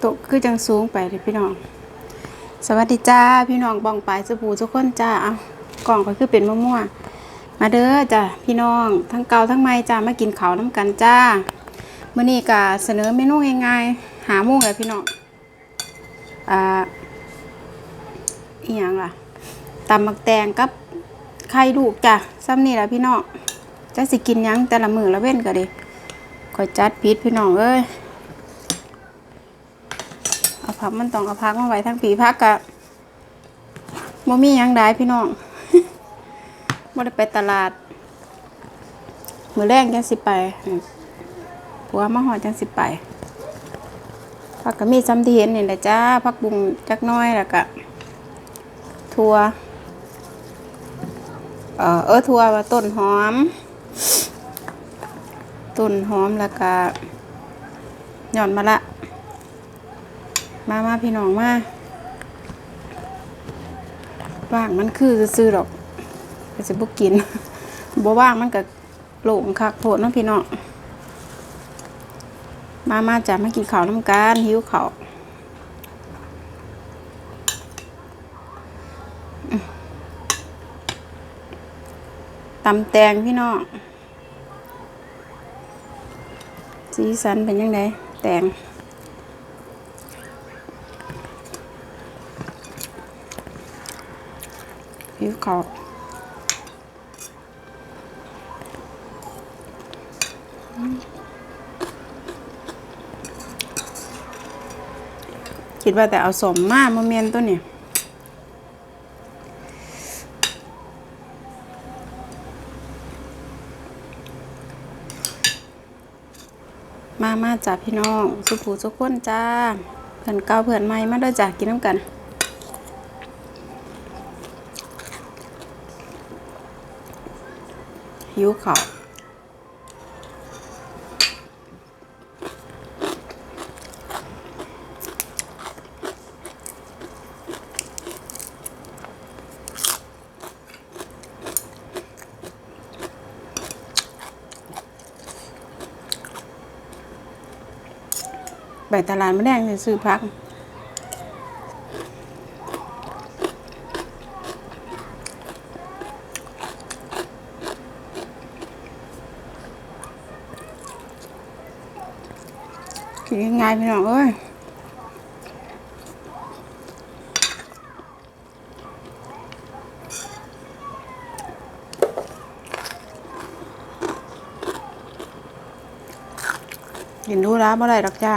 โตะคือจังสูงไปเลยพี่น้อง สวัสดีจ้าพี่น้องบองปลายสบู่ทุกคนจ้าเอากล่องก็คือเป็นมะม่วงมาเด้อจ้าพี่น้องทั้งเก่าทั้งใหม่จ้ามากินเขาน้ำกันจ้าเมื้อนี้ก็เสนอเมนูง่ายๆหาโมงเลยพี่น้องอ่าอีหยังล่ะตำมักแตงกับไข่ลูกจ้าซ้ำนี่แหละพี่น้องจะสิกินยังแต่ละมือละเว้นก็เด้คอยจัดพิษพี่น้องเอ้ย เอาผักมันต้องเอาพักมาไว้ทั้งปีพักกะบ่มียังได้พี่น้องบ่ได้ไปตลาด มือแรกจังสิไปผัวมาหอดจังสิไปผักก็มีซ้ำที่เห็นนี่แหละจ้าผักบุงจักน้อยแล้วก็ถั่วเออเออทัวว่าต้นหอม ต้นหอมแล้วก็หย่อนมะละ มามาพี่น้องมาว่างมันคือซื้อๆดอกก็จะบุกกินบ่ว่างมันก็โหลงคักโพดเนาะพี่น้องมามาจ้ะมากินข้าวน้ำกันหิวข้าวอืมตำแตงพี่น้องสีสันเป็นยังไงแตง หิวเขาวคิดว่าแต่เอาสมมากมเมียนตัวเนี่ยมามาจ้าพี่น้อง สุผูสุกคนจ้า เพื่อนเก่าเพื่อนใหม่มาด้อจ้ากินน้ำกัน หิวเขาไปตลาดม่แดงจะซื้อพัก กินง่ายๆพี่น้องเอ้ยกินดูร้าบ่อได้ดอกจ้า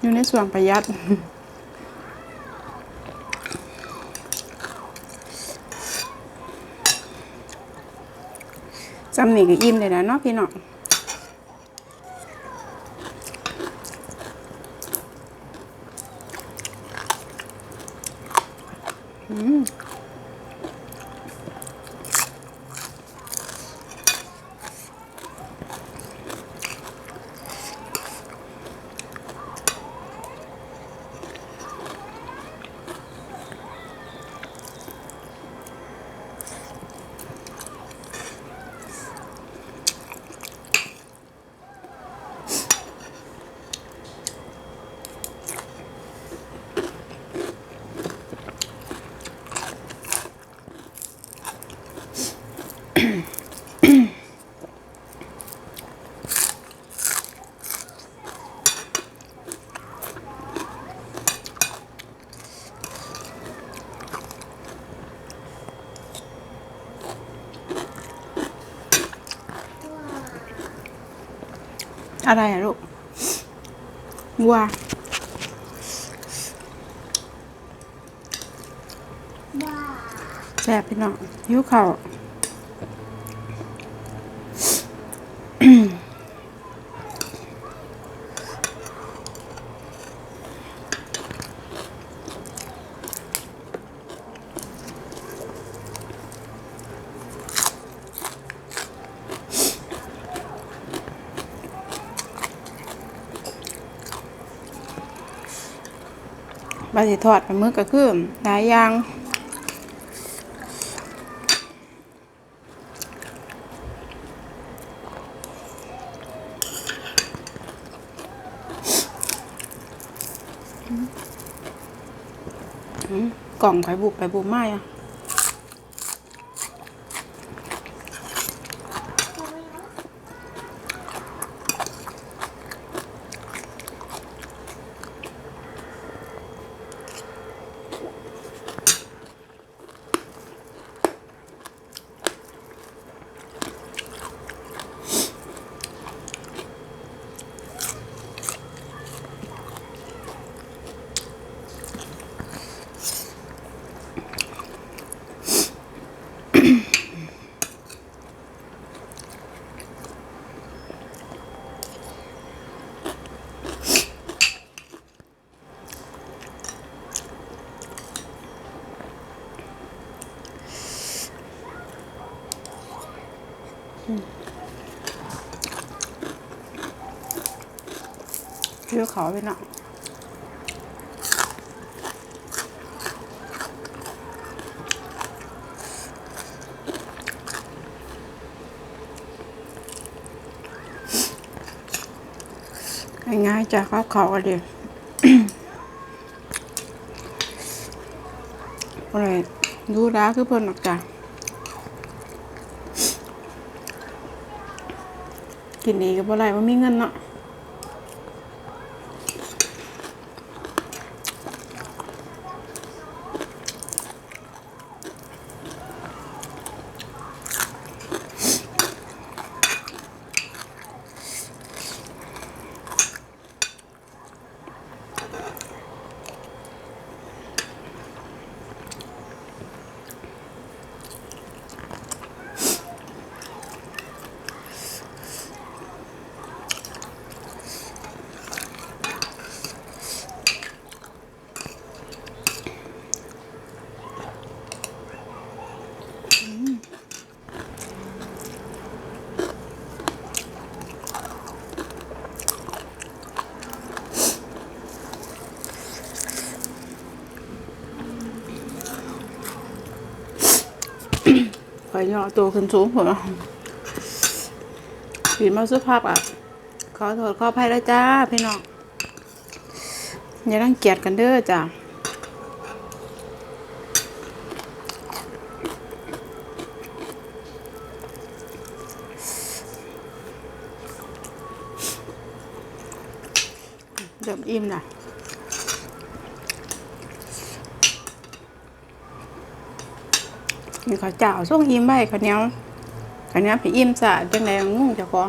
อยู่ในส่วนประหยัด จำนี่ก็อิ่มเลยนะเนาะพี่น้องอืม อะไรอะลูกวัวแซ่บพี่น้องหิวข้า บาสิทอดไปมือก็คือหลายอย่างกล่องไข่บุบไข่บุบไม่อะ เชื่อขาไปเนาะง่ายๆจ้ะข้าวเขาก็ดีอะไรดูร้าคือเพิ่นหรอกจ้ะกินดีกับอะไรว่ามีเงินเนาะ ขอยย่อตัวขึ้นสูงผมผิดมาสุภาพอะ ขอโทษขออภัยแล้วจ้า พี่น้อง อย่ารังเกียจกันเด้อจ้าเริ่มอิ่มละ มีข้าวเจ้าส่งอิ่มไว้ข้าวเหนียวข้าวเหนียวไปอิ่มสะจังไดงงเจ้าของ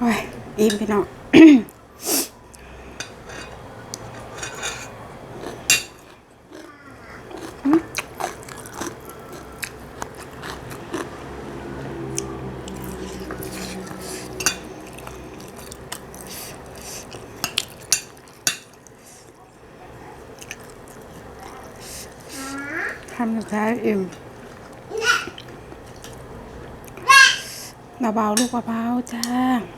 โอ้ยอิ่มพี่น้องทำสุดท้ายอิ่มเบาๆลูกเบาๆจ้าอืมอืมไม่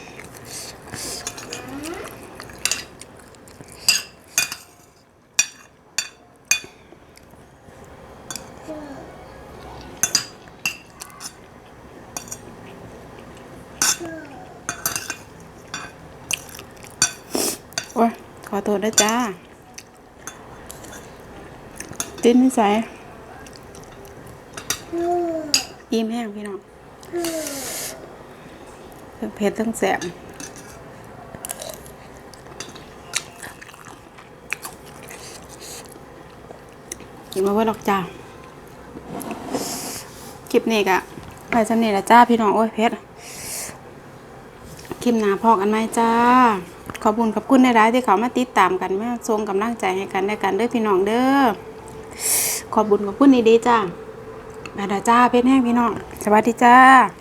โอ้ยขอโทษนะจ้า จิ้นนิสัยอิ่มแห้งพี่น้องเผ็ดทั้งแสบกินมาว่าดอกจ้าคลิปนี้กะไปสำเนีละจ้าพี่น้องโอ้ยเพชรคลิปหนาพอกันไหมจ้า ขอบคุณขอบคุณในร้ายที่เขามาติดตามกันมาส่งกำลังใจให้กันได้กันเด้อพี่น้องเด้อขอบคุญขอบคุณดีๆจ้าไปเด้อจ้าเพชรแห้งพี่น้องสวัสดีจ้า